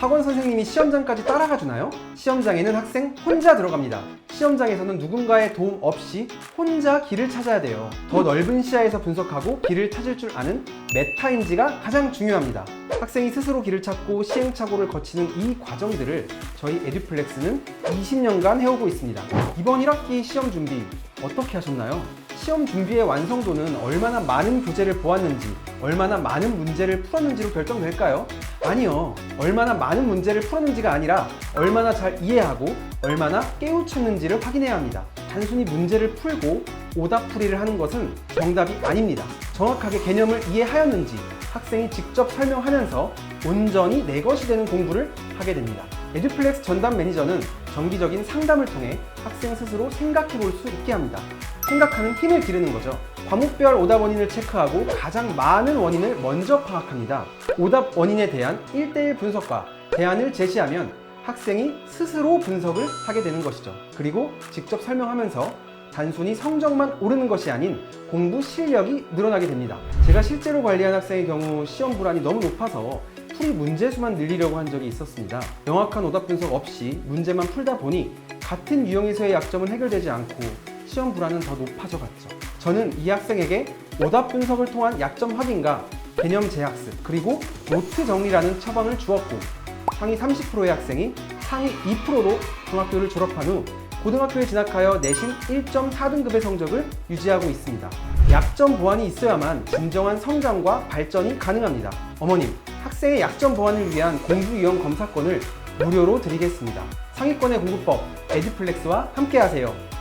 학원 선생님이 시험장까지 따라가 주나요? 시험장에는 학생 혼자 들어갑니다. 시험장에서는 누군가의 도움 없이 혼자 길을 찾아야 돼요. 더 넓은 시야에서 분석하고 길을 찾을 줄 아는 메타인지가 가장 중요합니다. 학생이 스스로 길을 찾고 시행착오를 거치는 이 과정들을 저희 에듀플렉스는 20년간 해오고 있습니다. 이번 1학기 시험 준비 어떻게 하셨나요? 시험 준비의 완성도는 얼마나 많은 교재를 보았는지, 얼마나 많은 문제를 풀었는지로 결정될까요? 아니요. 얼마나 많은 문제를 풀었는지가 아니라 얼마나 잘 이해하고 얼마나 깨우쳤는지를 확인해야 합니다. 단순히 문제를 풀고 오답풀이를 하는 것은 정답이 아닙니다. 정확하게 개념을 이해하였는지 학생이 직접 설명하면서 온전히 내 것이 되는 공부를 하게 됩니다. 에듀플렉스 전담 매니저는 정기적인 상담을 통해 학생 스스로 생각해 볼 수 있게 합니다. 생각하는 힘을 기르는 거죠. 과목별 오답 원인을 체크하고 가장 많은 원인을 먼저 파악합니다. 오답 원인에 대한 1대1 분석과 대안을 제시하면 학생이 스스로 분석을 하게 되는 것이죠. 그리고 직접 설명하면서 단순히 성적만 오르는 것이 아닌 공부 실력이 늘어나게 됩니다. 제가 실제로 관리한 학생의 경우 시험 불안이 너무 높아서 풀이 문제수만 늘리려고 한 적이 있었습니다. 명확한 오답 분석 없이 문제만 풀다 보니 같은 유형에서의 약점은 해결되지 않고 시험 불안은 더 높아져 갔죠. 저는 이 학생에게 오답 분석을 통한 약점 확인과 개념 재학습 그리고 노트 정리라는 처방을 주었고 상위 30%의 학생이 상위 2%로 중학교를 졸업한 후 고등학교에 진학하여 내신 1.4등급의 성적을 유지하고 있습니다. 약점 보완이 있어야만 진정한 성장과 발전이 가능합니다. 어머님, 학생의 약점 보완을 위한 공부 유형 검사권을 무료로 드리겠습니다. 상위권의 공부법 에듀플렉스와 함께하세요.